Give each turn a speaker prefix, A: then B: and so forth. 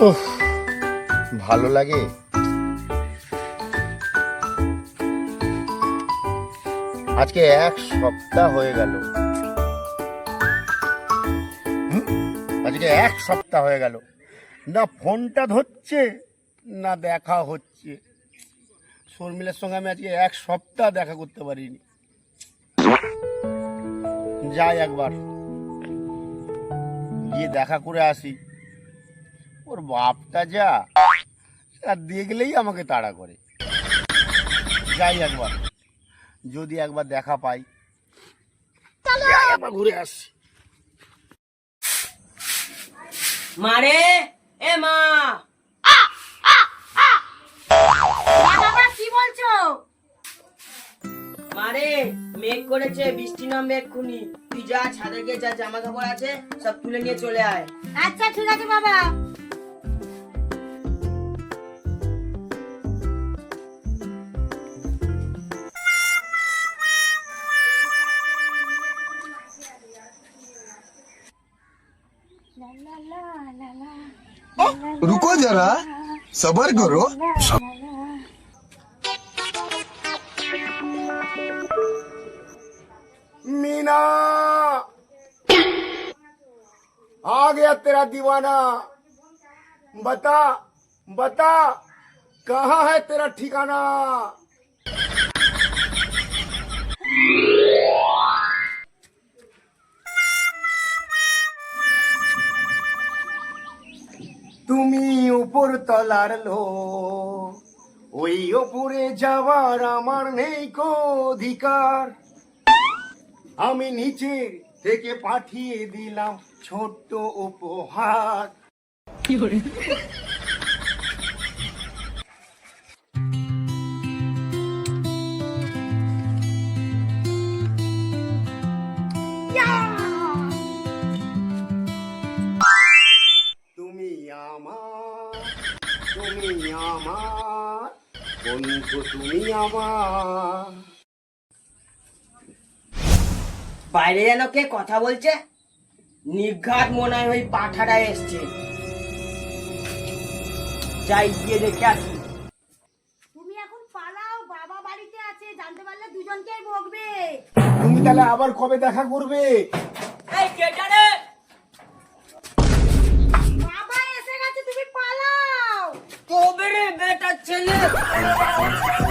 A: উফ, ভালো লাগে। আজকে এক সপ্তাহ হয়ে গেল। আজকে এক সপ্তাহ হয়ে গেল। না ফোনটা ধরছে, না দেখা হচ্ছে। শর্মিলার সঙ্গে আমি আজকে এক সপ্তাহ দেখা করতে পারিনি। যাই একবার। গিয়ে দেখা করে আসি। ওর বাপটা যা আর দেখলেই আমাকে তাড়া করে। যাই একবার যদি একবার দেখা পাই। একবার ঘুরে আসি
B: মারে এ মা।
C: কি বলছো?
B: মারে মেঘ করেছে বৃষ্টি নামবে এক্ষুনি। তুই যা ছাদে গিয়ে যা জামা কাপড় আছে সব তুলে নিয়ে চলে আয়।
C: আচ্ছা ঠিক আছে বাবা।
D: रुको जरा। सबर करो।
A: मीना। आ गया तेरा दीवाना। बता बता, कहाँ है तेरा ठिकाना? তুমি উপর তলার লো ওই ওপরে যাওয়ার আমার নেই কো অধিকার। আমি নিচে থেকে পাঠিয়ে দিলাম ছোট্ট উপহার। তুমি তুমি আমার বন্ধু তুমি আমার।
B: বাইরে যেন কে কথা বলছে? নিঘাত মনে হয় ওই পাঠাটা এসছে। যাই গিয়ে দেখে আসি।
C: তুমি এখন পালাও বাবা বাড়িতে আছে জানতে পারলে দুজনকেই বকবে।
A: তুমি তাহলে আবার কবে দেখা করবে?
B: এই কেটা রে
C: বাবা